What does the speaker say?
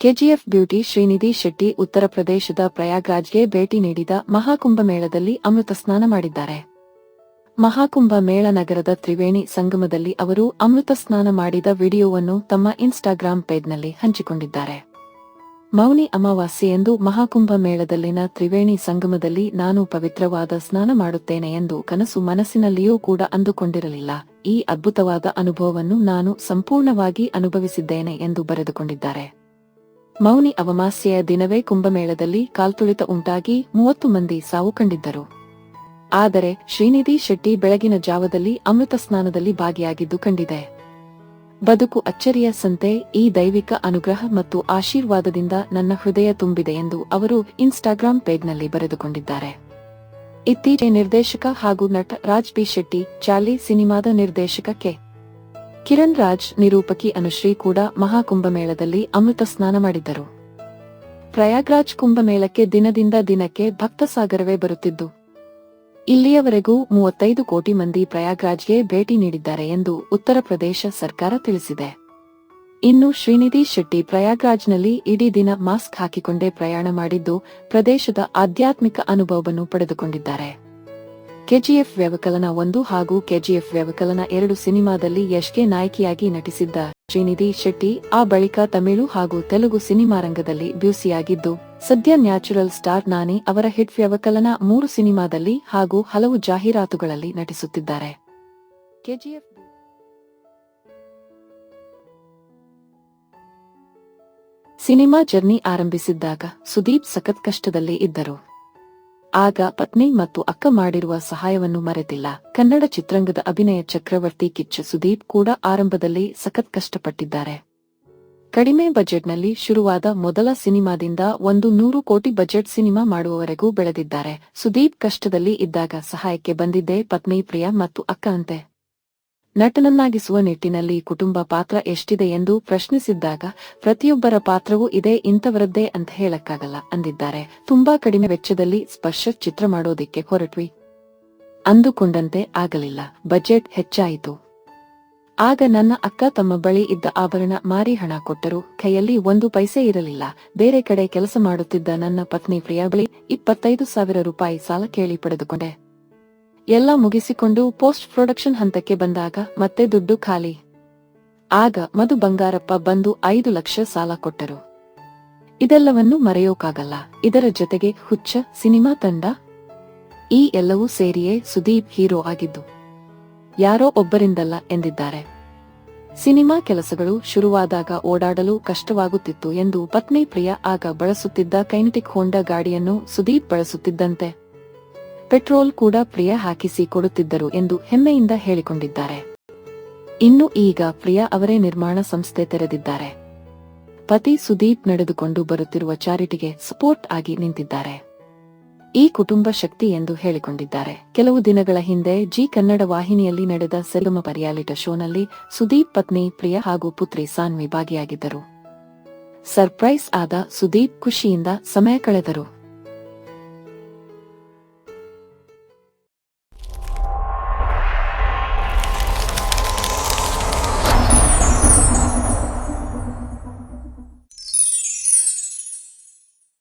KGF beauty Srinidhi Shetty ಉತ್ತರ ಪ್ರದೇಶದ ಪ್ರಯಾಗ್ರಾಜ್ಗೆ ಭೇಟಿ ನೀಡಿದ ಮಹಾಕುಂಭ ಮೇಳದಲ್ಲಿ ಅಮೃತ ಸ್ನಾನ ಮಾಡಿದ್ದಾರೆ. ಮಹಾಕುಂಭ ಮೇಳ ನಗರದ ತ್ರಿವೇಣಿ ಸಂಗಮದಲ್ಲಿ ಅವರು ಅಮೃತ ಸ್ನಾನ ಮಾಡಿದ ವಿಡಿಯೋವನ್ನು ತಮ್ಮ ಇನ್ಸ್ಟಾಗ್ರಾಂ ಪೇಜ್ನಲ್ಲಿ ಹಂಚಿಕೊಂಡಿದ್ದಾರೆ. ಮೌನಿ ಅಮಾವಾಸ್ಯೆಯಂದು ಮಹಾಕುಂಭ ಮೇಳದಲ್ಲಿನ ತ್ರಿವೇಣಿ ಸಂಗಮದಲ್ಲಿ ನಾನು ಪವಿತ್ರವಾದ ಸ್ನಾನ ಮಾಡುತ್ತೇನೆ ಎಂದು ಕನಸು ಮನಸ್ಸಿನಲ್ಲಿಯೂ ಕೂಡ ಅಂದುಕೊಂಡಿರಲಿಲ್ಲ. ಈ ಅದ್ಭುತವಾದ ಅನುಭವವನ್ನು ನಾನು ಸಂಪೂರ್ಣವಾಗಿ ಅನುಭವಿಸಿದ್ದೇನೆ ಎಂದು ಬರೆದುಕೊಂಡಿದ್ದಾರೆ. ಮೌನಿ ಅಮಾವಾಸ್ಯೆಯ ದಿನವೇ ಕುಂಭಮೇಳದಲ್ಲಿ ಕಾಲ್ತುಳಿತ ಉಂಟಾಗಿ ಮೂವತ್ತು ಮಂದಿ ಸಾವು ಕಂಡಿದ್ದರು. ಆದರೆ ಶ್ರೀನಿಧಿ ಶೆಟ್ಟಿ ಬೆಳಗಿನ ಜಾವದಲ್ಲಿ ಅಮೃತ ಸ್ನಾನದಲ್ಲಿ ಭಾಗಿಯಾಗಿದ್ದು ಕಂಡಿದೆ. ಬದುಕು ಅಚ್ಚರಿಯ ಸಂತೆ, ಈ ದೈವಿಕ ಅನುಗ್ರಹ ಮತ್ತು ಆಶೀರ್ವಾದದಿಂದ ನನ್ನ ಹೃದಯ ತುಂಬಿದೆ ಎಂದು ಅವರು ಇನ್ಸ್ಟಾಗ್ರಾಂ ಪೇಜ್ನಲ್ಲಿ ಬರೆದುಕೊಂಡಿದ್ದಾರೆ. ಇತ್ತೀಚೆ ನಿರ್ದೇಶಕ ಹಾಗೂ ನಟ ರಾಜ್ ಬಿ ಶೆಟ್ಟಿ, ಚಾಲಿ ಸಿನಿಮಾದ ನಿರ್ದೇಶಕ ಕೆ. ಕಿರಣ್ ರಾಜ್ ನಿರೂಪಕಿ ಅನುಶ್ರೀ ಕೂಡ ಮಹಾಕುಂಭಮೇಳದಲ್ಲಿ ಅಮೃತ ಸ್ನಾನ ಮಾಡಿದ್ದರು. ಪ್ರಯಾಗ್ರಾಜ್ ಕುಂಭಮೇಳಕ್ಕೆ ದಿನದಿಂದ ದಿನಕ್ಕೆ ಭಕ್ತ ಸಾಗರವೇ ಬರುತ್ತಿದ್ದು, ಇಲ್ಲಿಯವರೆಗೂ ಮೂವತ್ತೈದು ಕೋಟಿ ಮಂದಿ ಪ್ರಯಾಗ್ರಾಜ್ಗೆ ಭೇಟಿ ನೀಡಿದ್ದಾರೆ ಎಂದು ಉತ್ತರ ಪ್ರದೇಶ ಸರ್ಕಾರ ತಿಳಿಸಿದೆ. ಇನ್ನು ಶ್ರೀನಿಧಿ ಶೆಟ್ಟಿ ಪ್ರಯಾಗ್ರಾಜ್ನಲ್ಲಿ ಇಡೀ ದಿನ ಮಾಸ್ಕ್ ಹಾಕಿಕೊಂಡೇ ಪ್ರಯಾಣ ಮಾಡಿದ್ದು, ಪ್ರದೇಶದ ಆಧ್ಯಾತ್ಮಿಕ ಅನುಭವವನ್ನು ಪಡೆದುಕೊಂಡಿದ್ದಾರೆ. ಕೆಜಿಎಫ್ ವ್ಯವಕಲನ ಒಂದು ಹಾಗೂ ಕೆಜಿಎಫ್ ವ್ಯವಕಲನ ಎರಡು ಸಿನಿಮಾದಲ್ಲಿ ಯಶ್ಗೆ ನಾಯಕಿಯಾಗಿ ನಟಿಸಿದ್ದ ಶ್ರೀನಿಧಿ ಶೆಟ್ಟಿ, ಆ ಬಳಿಕ ತಮಿಳು ಹಾಗೂ ತೆಲುಗು ಸಿನಿಮಾ ರಂಗದಲ್ಲಿ ಬ್ಯೂಸಿಯಾಗಿದ್ದು, ಸದ್ಯ ನ್ಯಾಚುರಲ್ ಸ್ಟಾರ್ ನಾನಿ ಅವರ ಹಿಟ್ ವ್ಯವಕಲನ ಮೂರು ಸಿನಿಮಾದಲ್ಲಿ ಹಾಗೂ ಹಲವು ಜಾಹೀರಾತುಗಳಲ್ಲಿ ನಟಿಸುತ್ತಿದ್ದಾರೆ. ಕೆಜಿಎಫ್ ಸಿನಿಮಾ ಜರ್ನಿ ಆರಂಭಿಸಿದ್ದಾಗ ಸುದೀಪ್ ಸಖತ್ ಕಷ್ಟದಲ್ಲಿ ಇದ್ದರು. ಆಗ ಪತ್ನಿ ಮತ್ತು ಅಕ್ಕ ಮಾಡಿರುವ ಸಹಾಯವನ್ನು ಮರೆತಿಲ್ಲ. ಕನ್ನಡ ಚಿತ್ರಂಗದ ಅಭಿನಯ ಚಕ್ರವರ್ತಿ ಕಿಚ್ಚ ಸುದೀಪ್ ಕೂಡ ಆರಂಭದಲ್ಲಿ ಸಖತ್ ಕಷ್ಟಪಟ್ಟಿದ್ದಾರೆ. ಕಡಿಮೆ ಬಜೆಟ್ನಲ್ಲಿ ಶುರುವಾದ ಮೊದಲ ಸಿನಿಮಾದಿಂದ ಒಂದು ನೂರು ಕೋಟಿ ಬಜೆಟ್ ಸಿನಿಮಾ ಮಾಡುವವರೆಗೂ ಬೆಳೆದಿದ್ದಾರೆ. ಸುದೀಪ್ ಕಷ್ಟದಲ್ಲಿ ಇದ್ದಾಗ ಸಹಾಯಕ್ಕೆ ಬಂದಿದ್ದೇ ಪತ್ನಿ ಪ್ರಿಯಾ ಮತ್ತು ಅಕ್ಕ ಅಂತೆ. ನಟನನ್ನಾಗಿಸುವ ನಿಟ್ಟಿನಲ್ಲಿ ಕುಟುಂಬ ಪಾತ್ರ ಎಷ್ಟಿದೆ ಎಂದು ಪ್ರಶ್ನಿಸಿದ್ದಾಗ, ಪ್ರತಿಯೊಬ್ಬರ ಪಾತ್ರವೂ ಇದೆ ಇಂಥವರದ್ದೇ ಅಂತ ಹೇಳಕ್ಕಾಗಲ್ಲ ಅಂದಿದ್ದಾರೆ. ತುಂಬಾ ಕಡಿಮೆ ವೆಚ್ಚದಲ್ಲಿ ಸ್ಪರ್ಶ ಚಿತ್ರ ಮಾಡೋದಿಕ್ಕೆ ಹೊರಟ್ವಿ. ಅಂದುಕೊಂಡಂತೆ ಆಗಲಿಲ್ಲ. ಬಜೆಟ್ ಹೆಚ್ಚಾಯಿತು. ಆಗ ನನ್ನ ಅಕ್ಕ ತಮ್ಮ ಬಳಿ ಇದ್ದ ಆಭರಣ ಮಾರಿ ಹಣ ಕೊಟ್ಟರು. ಕೈಯಲ್ಲಿ ಒಂದು ಪೈಸೆ ಇರಲಿಲ್ಲ. ಬೇರೆ ಕಡೆ ಕೆಲಸ ಮಾಡುತ್ತಿದ್ದ ನನ್ನ ಪತ್ನಿ ಪ್ರಿಯಾ ಬಳಿ ಇಪ್ಪತ್ತೈದು ಸಾವಿರ ರೂಪಾಯಿ ಸಾಲ ಕೇಳಿ ಪಡೆದುಕೊಂಡೆ. ಎಲ್ಲ ಮುಗಿಸಿಕೊಂಡು ಪೋಸ್ಟ್ ಪ್ರೊಡಕ್ಷನ್ ಹಂತಕ್ಕೆ ಬಂದಾಗ ಮತ್ತೆ ದುಡ್ಡು ಖಾಲಿ. ಆಗ ಮಧು ಬಂಗಾರಪ್ಪ ಬಂದು ಐದು ಲಕ್ಷ ಸಾಲ ಕೊಟ್ಟರು. ಇದೆಲ್ಲವನ್ನು ಮರೆಯೋಕಾಗಲ್ಲ. ಇದರ ಜೊತೆಗೆ ಹುಚ್ಚ, ಸಿನಿಮಾ ತಂಡ, ಈ ಎಲ್ಲವೂ ಸೇರಿಯೇ ಸುದೀಪ್ ಹೀರೋ ಆಗಿದ್ದು. ಯಾರೋ ಒಬ್ಬರಿಂದಲ್ಲ ಎಂದಿದ್ದಾರೆ. ಸಿನಿಮಾ ಕೆಲಸಗಳು ಶುರುವಾದಾಗ ಓಡಾಡಲು ಕಷ್ಟವಾಗುತ್ತಿತ್ತು ಎಂದು ಪತ್ನಿ ಪ್ರಿಯಾ ಆಗ ಬಳಸುತ್ತಿದ್ದ ಕೈನೆಟಿಕ್ ಹೋಂಡಾ ಗಾಡಿಯನ್ನು ಸುದೀಪ್ ಬಳಸುತ್ತಿದ್ದಂತೆ. ಪೆಟ್ರೋಲ್ ಕೂಡ ಪ್ರಿಯಾ ಹಾಕಿಸಿ ಕೊಡುತ್ತಿದ್ದರು ಎಂದು ಹೆಮ್ಮೆಯಿಂದ ಹೇಳಿಕೊಂಡಿದ್ದಾರೆ. ಇನ್ನು ಈಗ ಪ್ರಿಯಾ ಅವರೇ ನಿರ್ಮಾಣ ಸಂಸ್ಥೆ ತೆರೆದಿದ್ದಾರೆ. ಪತಿ ಸುದೀಪ್ ನಡೆದುಕೊಂಡು ಬರುತ್ತಿರುವ ಚಾರಿಟಿಗೆ ಸಪೋರ್ಟ್ ಆಗಿ ನಿಂತಿದ್ದಾರೆ. ಈ ಕುಟುಂಬ ಶಕ್ತಿ ಎಂದು ಹೇಳಿಕೊಂಡಿದ್ದಾರೆ. ಕೆಲವು ದಿನಗಳ ಹಿಂದೆ ಜಿ ಕನ್ನಡ ವಾಹಿನಿಯಲ್ಲಿ ನಡೆದ ಸೆಲ್ಗಮ ರಿಯಾಲಿಟಿ ಶೋನಲ್ಲಿ ಸುದೀಪ್ ಪತ್ನಿ ಪ್ರಿಯಾ ಹಾಗೂ ಪುತ್ರಿ ಸಾನ್ವಿ ಭಾಗಿಯಾಗಿದ್ದರು. ಸರ್ಪ್ರೈಸ್ ಆದ ಸುದೀಪ್ ಖುಷಿಯಿಂದ ಸಮಯ ಕಳೆದರು.